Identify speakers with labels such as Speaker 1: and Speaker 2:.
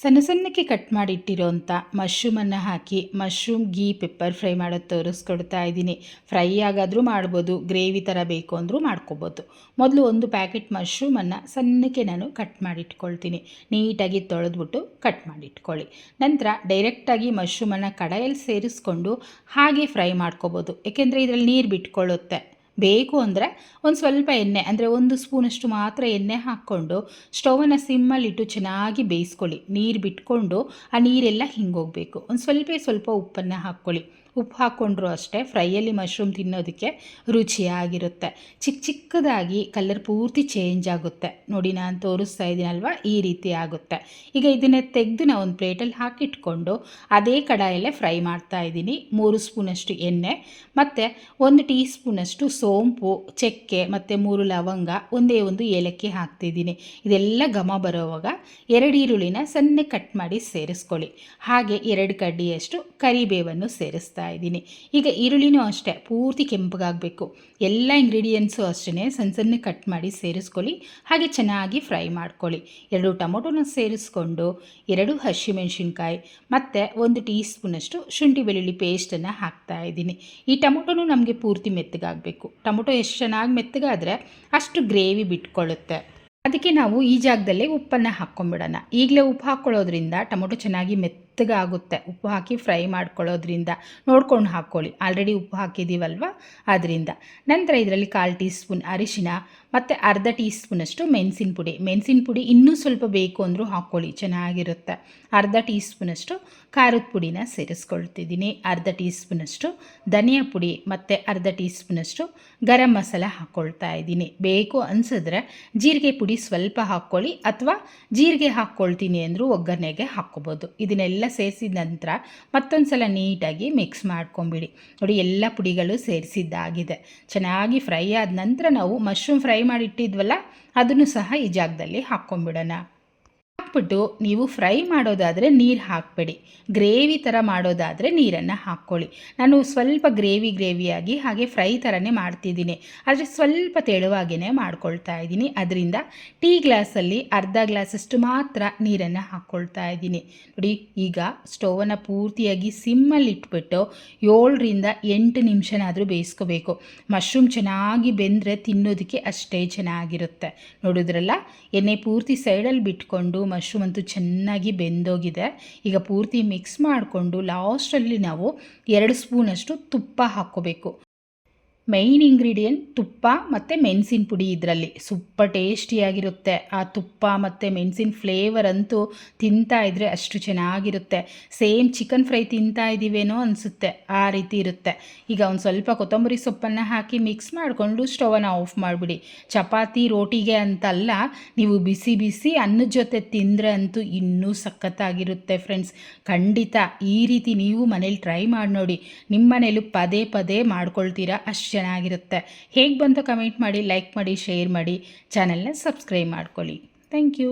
Speaker 1: ಸಣ್ಣ ಸಣ್ಣಕ್ಕೆ ಕಟ್ ಮಾಡಿ ಇಟ್ಟಿರೋಂಥ ಮಶ್ರೂಮನ್ನು ಹಾಕಿ ಮಶ್ರೂಮ್ ಗೀ ಪೆಪ್ಪರ್ ಫ್ರೈ ಮಾಡೋದು ತೋರಿಸ್ಕೊಡ್ತಾ ಇದ್ದೀನಿ. ಫ್ರೈ ಆಗಾದರೂ ಮಾಡ್ಬೋದು, ಗ್ರೇವಿ ಥರ ಬೇಕು ಅಂದರೂ ಮಾಡ್ಕೋಬೋದು. ಮೊದಲು ಒಂದು ಪ್ಯಾಕೆಟ್ ಮಶ್ರೂಮನ್ನು ಸಣ್ಣಕ್ಕೆ ನಾನು ಕಟ್ ಮಾಡಿ ಇಟ್ಕೊಳ್ತೀನಿ ನೀಟಾಗಿ ತೊಳೆದ್ಬಿಟ್ಟು ಕಟ್ ಮಾಡಿ ಇಟ್ಕೊಳ್ಳಿ ನಂತರ ಡೈರೆಕ್ಟಾಗಿ ಮಶ್ರೂಮನ್ನು ಕಡಾಯಲ್ಲಿ ಸೇರಿಸ್ಕೊಂಡು ಹಾಗೆ ಫ್ರೈ ಮಾಡ್ಕೋಬೋದು. ಏಕೆಂದರೆ ಇದರಲ್ಲಿ ನೀರು ಬಿಟ್ಕೊಳ್ಳುತ್ತೆ. ಬೇಕು ಅಂದರೆ ಒಂದು ಸ್ವಲ್ಪ ಎಣ್ಣೆ, ಅಂದರೆ ಒಂದು ಸ್ಪೂನಷ್ಟು ಮಾತ್ರ ಎಣ್ಣೆ ಹಾಕ್ಕೊಂಡು ಸ್ಟೌವನ್ನು ಸಿಮ್ಮಲ್ಲಿಟ್ಟು ಚೆನ್ನಾಗಿ ಬೇಯಿಸ್ಕೊಳ್ಳಿ. ನೀರು ಬಿಟ್ಕೊಂಡು ಆ ನೀರೆಲ್ಲ ಹಿಂಗೋಗಬೇಕು. ಒಂದು ಸ್ವಲ್ಪ ಸ್ವಲ್ಪ ಉಪ್ಪನ್ನು ಹಾಕ್ಕೊಳ್ಳಿ. ಉಪ್ಪು ಹಾಕ್ಕೊಂಡ್ರು ಅಷ್ಟೇ. ಫ್ರೈಯಲ್ಲಿ ಮಶ್ರೂಮ್ ತಿನ್ನೋದಕ್ಕೆ ರುಚಿಯಾಗಿರುತ್ತೆ. ಚಿಕ್ಕ ಚಿಕ್ಕದಾಗಿ ಕಲರ್ ಪೂರ್ತಿ ಚೇಂಜ್ ಆಗುತ್ತೆ. ನೋಡಿ, ನಾನು ತೋರಿಸ್ತಾ ಇದ್ದೀನಲ್ವ ಈ ರೀತಿ ಆಗುತ್ತೆ. ಈಗ ಇದನ್ನೇ ತೆಗೆದು ನಾವು ಒಂದು ಪ್ಲೇಟಲ್ಲಿ ಹಾಕಿಟ್ಕೊಂಡು ಅದೇ ಕಡಾಯಲ್ಲೇ ಫ್ರೈ ಮಾಡ್ತಾ ಇದ್ದೀನಿ. ಮೂರು ಸ್ಪೂನಷ್ಟು ಎಣ್ಣೆ, ಮತ್ತು ಒಂದು ಟೀ ಸ್ಪೂನಷ್ಟು ಸೋಂಪು, ಚಕ್ಕೆ, ಮತ್ತು ಮೂರು ಲವಂಗ, ಒಂದೇ ಒಂದು ಏಲಕ್ಕಿ ಹಾಕ್ತಿದ್ದೀನಿ. ಇದೆಲ್ಲ ಘಮ ಬರೋವಾಗ ಎರಡು ಈರುಳ್ಳಿನ ಸಣ್ಣ ಕಟ್ ಮಾಡಿ ಸೇರಿಸ್ಕೊಳ್ಳಿ. ಹಾಗೆ ಎರಡು ಕಡ್ಡಿಯಷ್ಟು ಕರಿಬೇವನ್ನು ಸೇರಿಸ್ತಾ ಇದ್ದೀನಿ. ಈಗ ಈರುಳ್ಳಿನೂ ಅಷ್ಟೇ, ಪೂರ್ತಿ ಕೆಂಪಗಾಗಬೇಕು. ಎಲ್ಲ ಇಂಗ್ರೀಡಿಯೆಂಟ್ಸು ಅಷ್ಟೇ ಸಣ್ಣ ಸಣ್ಣ ಕಟ್ ಮಾಡಿ ಸೇರಿಸ್ಕೊಳ್ಳಿ, ಹಾಗೆ ಚೆನ್ನಾಗಿ ಫ್ರೈ ಮಾಡ್ಕೊಳ್ಳಿ. ಎರಡು ಟೊಮೊಟೊನ ಸೇರಿಸ್ಕೊಂಡು, ಎರಡು ಹಸಿಮೆಣಸಿನ್ಕಾಯಿ, ಮತ್ತು ಒಂದು ಟೀ ಸ್ಪೂನಷ್ಟು ಶುಂಠಿ ಬೆಳ್ಳುಳ್ಳಿ ಪೇಸ್ಟನ್ನು ಹಾಕ್ತಾ ಇದ್ದೀನಿ. ಈ ಟೊಮೊಟೊನೂ ನಮಗೆ ಪೂರ್ತಿ ಮೆತ್ತಗಾಗಬೇಕು. ಟೊಮೊಟೊ ಎಷ್ಟು ಚೆನ್ನಾಗಿ ಮೆತ್ತಗಾದರೆ ಅಷ್ಟು ಗ್ರೇವಿ ಬಿಟ್ಕೊಳ್ಳುತ್ತೆ. ಅದಕ್ಕೆ ನಾವು ಈ ಜಾಗದಲ್ಲೇ ಉಪ್ಪನ್ನು ಹಾಕ್ಕೊಂಬಿಡೋಣ. ಈಗಲೇ ಉಪ್ಪು ಹಾಕ್ಕೊಳ್ಳೋದ್ರಿಂದ ಟೊಮೊಟೊ ಚೆನ್ನಾಗಿ ಮೆತ್ತಗಾಗುತ್ತೆ ಉಪ್ಪು ಹಾಕಿ ಫ್ರೈ ಮಾಡ್ಕೊಳ್ಳೋದ್ರಿಂದ. ನೋಡ್ಕೊಂಡು ಹಾಕ್ಕೊಳ್ಳಿ. ಆಲ್ರೆಡಿ ಉಪ್ಪು ಹಾಕಿದ್ದೀವಲ್ವ? ಅದರಿಂದ ನಂತರ ಇದರಲ್ಲಿ ಕಾಲು ಟೀ ಸ್ಪೂನ್ ಅರಿಶಿನ ಮತ್ತು ಅರ್ಧ ಟೀ ಸ್ಪೂನಷ್ಟು ಮೆಣಸಿನ ಪುಡಿ. ಮೆಣಸಿನ ಪುಡಿ ಇನ್ನೂ ಸ್ವಲ್ಪ ಬೇಕು ಅಂದರೂ ಹಾಕ್ಕೊಳ್ಳಿ, ಚೆನ್ನಾಗಿರುತ್ತೆ. ಅರ್ಧ ಟೀ ಸ್ಪೂನಷ್ಟು ಖಾರದ ಪುಡಿನ ಸೇರಿಸ್ಕೊಳ್ತಿದ್ದೀನಿ. ಅರ್ಧ ಟೀ ಸ್ಪೂನಷ್ಟು ಧನಿಯಾ ಪುಡಿ ಮತ್ತು ಅರ್ಧ ಟೀ ಸ್ಪೂನಷ್ಟು ಗರಂ ಮಸಾಲ ಹಾಕ್ಕೊಳ್ತಾ ಇದ್ದೀನಿ. ಬೇಕು ಅನಿಸಿದ್ರೆ ಜೀರಿಗೆ ಪುಡಿ ಸ್ವಲ್ಪ ಹಾಕ್ಕೊಳ್ಳಿ ಅಥವಾ ಜೀರಿಗೆ ಹಾಕ್ಕೊಳ್ತೀನಿ ಅಂದರೂ ಒಗ್ಗರಣೆಗೆ ಹಾಕ್ಕೋಬೋದು. ಇದನ್ನೆಲ್ಲ ಸೇರಿಸಿದ ನಂತರ ಮತ್ತೊಂದು ಸಲ ನೀಟಾಗಿ ಮಿಕ್ಸ್ ಮಾಡ್ಕೊಂಬಿಡಿ. ನೋಡಿ, ಎಲ್ಲ ಪುಡಿಗಳು ಸೇರಿಸಿದ್ದಾಗಿದೆ. ಚೆನ್ನಾಗಿ ಫ್ರೈ ಆದ ನಂತರ ನಾವು ಮಶ್ರೂಮ್ ಫ್ರೈ ಮಾಡಿಟ್ಟಿದ್ವಲ್ಲ ಅದನ್ನು ಸಹ ಈ ಜಾಗದಲ್ಲಿ ಹಾಕ್ಕೊಂಬಿಡೋಣ ಹಾಕ್ಬಿಟ್ಟು ನೀವು ಫ್ರೈ ಮಾಡೋದಾದರೆ ನೀರು ಹಾಕಬೇಡಿ. ಗ್ರೇವಿ ಥರ ಮಾಡೋದಾದರೆ ನೀರನ್ನು ಹಾಕ್ಕೊಳ್ಳಿ. ನಾನು ಸ್ವಲ್ಪ ಗ್ರೇವಿ ಗ್ರೇವಿಯಾಗಿ ಹಾಗೆ ಫ್ರೈ ಥರನೇ ಮಾಡ್ತಿದ್ದೀನಿ. ಆದರೆ ಸ್ವಲ್ಪ ತೆಳುವಾಗಿಯೇ ಮಾಡ್ಕೊಳ್ತಾ ಇದ್ದೀನಿ. ಅದರಿಂದ ಟೀ ಗ್ಲಾಸಲ್ಲಿ ಅರ್ಧ ಗ್ಲಾಸಷ್ಟು ಮಾತ್ರ ನೀರನ್ನು ಹಾಕ್ಕೊಳ್ತಾ ಇದ್ದೀನಿ. ನೋಡಿ, ಈಗ ಸ್ಟೋವನ್ನು ಪೂರ್ತಿಯಾಗಿ ಸಿಮ್ಮಲ್ಲಿ ಇಟ್ಬಿಟ್ಟು ಏಳರಿಂದ ಎಂಟು ನಿಮಿಷನಾದರೂ ಬೇಯಿಸ್ಕೋಬೇಕು. ಮಶ್ರೂಮ್ ಚೆನ್ನಾಗಿ ಬೆಂದರೆ ತಿನ್ನೋದಕ್ಕೆ ಅಷ್ಟೇ ಚೆನ್ನಾಗಿರುತ್ತೆ. ನೋಡಿದ್ರಲ್ಲ? ಎಣ್ಣೆ ಪೂರ್ತಿ ಸೈಡಲ್ಲಿ ಬಿಟ್ಕೊಂಡು ಮಶ್ರೂಮ್ ಅಂತೂ ಚೆನ್ನಾಗಿ ಬೆಂದೋಗಿದೆ. ಈಗ ಪೂರ್ತಿ ಮಿಕ್ಸ್ ಮಾಡಿಕೊಂಡು ಲಾಸ್ಟಲ್ಲಿ ನಾವು ಎರಡು ಸ್ಪೂನಷ್ಟು ತುಪ್ಪ ಹಾಕ್ಕೋಬೇಕು. ಮೈನ್ ಇಂಗ್ರೀಡಿಯೆಂಟ್ ತುಪ್ಪ ಮತ್ತು ಮೆಣಸಿನ ಪುಡಿ ಇದರಲ್ಲಿ. ಸೂಪರ್ ಟೇಸ್ಟಿಯಾಗಿರುತ್ತೆ. ಆ ತುಪ್ಪ ಮತ್ತು ಮೆಣಸಿನ ಫ್ಲೇವರ್ ಅಂತೂ ತಿಂತಾ ಇದ್ದರೆ ಅಷ್ಟು ಚೆನ್ನಾಗಿರುತ್ತೆ. ಸೇಮ್ ಚಿಕನ್ ಫ್ರೈ ತಿಂತಾ ಇದ್ದೀವೇನೋ ಅನಿಸುತ್ತೆ. ಆ ರೀತಿ ಇರುತ್ತೆ. ಈಗ ಒಂದು ಸ್ವಲ್ಪ ಕೊತ್ತಂಬರಿ ಸೊಪ್ಪನ್ನು ಹಾಕಿ ಮಿಕ್ಸ್ ಮಾಡಿಕೊಂಡು ಸ್ಟವನ್ನು ಆಫ್ ಮಾಡಿಬಿಡಿ. ಚಪಾತಿ ರೋಟಿಗೆ ಅಂತಲ್ಲ, ನೀವು ಬಿಸಿ ಬಿಸಿ ಅನ್ನದ ಜೊತೆ ತಿಂದರೆ ಅಂತೂ ಇನ್ನೂ ಸಖತ್ತಾಗಿರುತ್ತೆ ಫ್ರೆಂಡ್ಸ್ ಖಂಡಿತ ಈ ರೀತಿ ನೀವು ಮನೇಲಿ ಟ್ರೈ ಮಾಡಿ ನೋಡಿ. ನಿಮ್ಮ ಮನೇಲೂ ಪದೇ ಪದೇ ಮಾಡ್ಕೊಳ್ತೀರಾ. ಅಷ್ಟು. ಚೆನ್ನಾಗಿರುತ್ತೆ. ಹೇಗೆ ಬಂತು ಕಮೆಂಟ್ ಮಾಡಿ ಲೈಕ್ ಮಾಡಿ ಶೇರ್ ಮಾಡಿ ಚಾನಲ್ನ ಸಬ್ಸ್ಕ್ರೈಬ್ ಮಾಡ್ಕೊಳ್ಳಿ. Thank you